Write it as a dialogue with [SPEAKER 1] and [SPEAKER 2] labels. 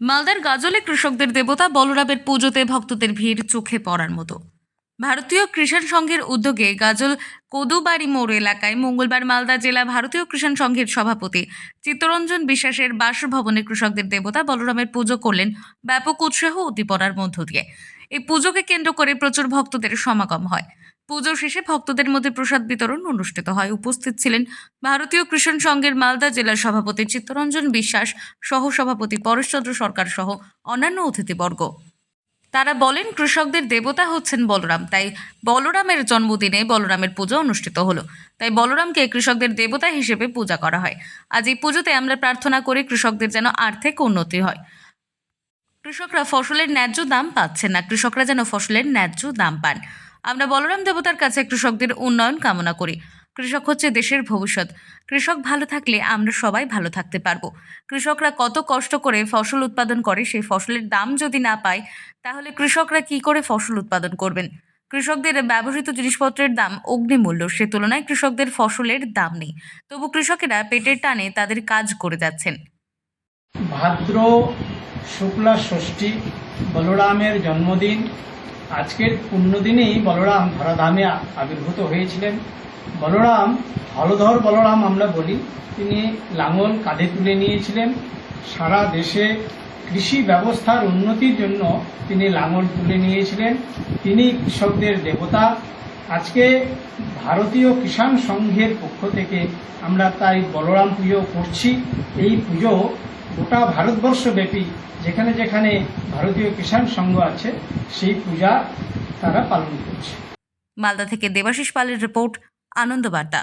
[SPEAKER 1] মালদার গাজলে কৃষকদের দেবতা বলরামের পুজোতে ভক্তদের ভিড় চোখে পড়ার মতো। ভারতীয় কৃষাণ সংঘের উদ্যোগে গাজল কদুবাড়ি মোড় এলাকায় মঙ্গলবার মালদা জেলা ভারতীয় কৃষাণ সংঘের সভাপতি চিত্তরঞ্জন বিশ্বাসের বাসভবনে কৃষকদের দেবতা বলরামের পুজো করলেন ব্যাপক উৎসাহ উদ্দীপনার মধ্য দিয়ে। এই পুজোকে কেন্দ্র করে প্রচুর ভক্তদের সমাগম হয়। পুজো শেষে ভক্তদের মধ্যে প্রসাদ বিতরণ অনুষ্ঠিত হয়। উপস্থিত ছিলেন ভারতীয় কৃষণ সংঘের মালদা জেলার সভাপতি চিত্তরঞ্জন বিশ্বাস সহ সভাপতি পরেশচন্দ্র সরকার সহ অন্যান্য অতিথিবর্গ। তারা বলেন, কৃষকদের দেবতা হচ্ছেন বলরাম। তাই বলরামের জন্মদিনে বলরামের পুজো অনুষ্ঠিত হলো। তাই বলরামকে কৃষকদের দেবতা হিসেবে পূজা করা হয়। আজ এই পুজোতে আমরা প্রার্থনা করি কৃষকদের যেন আর্থিক উন্নতি হয়। কৃষকরা ফসলের ন্যায্য দাম পাচ্ছেন না। কৃষকরা যেন ফসলের ন্যায্য দাম পান। আমরা বলরাম দেবতার কাছে কৃষকদের উন্নয়ন কামনা করি। কৃষক হচ্ছে দেশের ভবিষ্যৎ। কৃষক ভালো থাকলে আমরা সবাই ভালো থাকতে পারব। কৃষকরা কত কষ্ট করে ফসল উৎপাদন করে, সেই ফসলের দাম যদি না পায়, তাহলে কৃষকরা কি করে ফসল উৎপাদন করবেন? কৃষকদের ব্যবহৃত জিনিসপত্রের দাম অগ্নিমূল্য, সে তুলনায় কৃষকদের ফসলের দাম নেই। তবু কৃষকেরা পেটের টানে তাদের কাজ করে যাচ্ছেন।
[SPEAKER 2] ভাদ্র, শুক্লা, ষষ্ঠী, বলরামের জন্মদিন আজকের পুণ্যদিনেই বলরাম ধরাধামে আবির্ভূত হয়েছিলেন। বলরাম, হলধর বলরাম আমরা বলি, তিনি লাঙল কাঁধে তুলে নিয়েছিলেন। সারা দেশে কৃষি ব্যবস্থার উন্নতির জন্য তিনি লাঙল তুলে নিয়েছিলেন। তিনি কৃষকদের দেবতা। আজকে ভারতীয় কিষাণ সংঘের পক্ষ থেকে আমরা তাই বলরাম পুজো করছি। এই পুজো গোটা ভারতবর্ষব্যাপী যেখানে যেখানে ভারতীয় কিষাণ সংঘ আছে, সেই পূজা তারা পালন করছে।
[SPEAKER 1] মালদা থেকে দেবাশিস পালের রিপোর্ট, আনন্দবার্তা।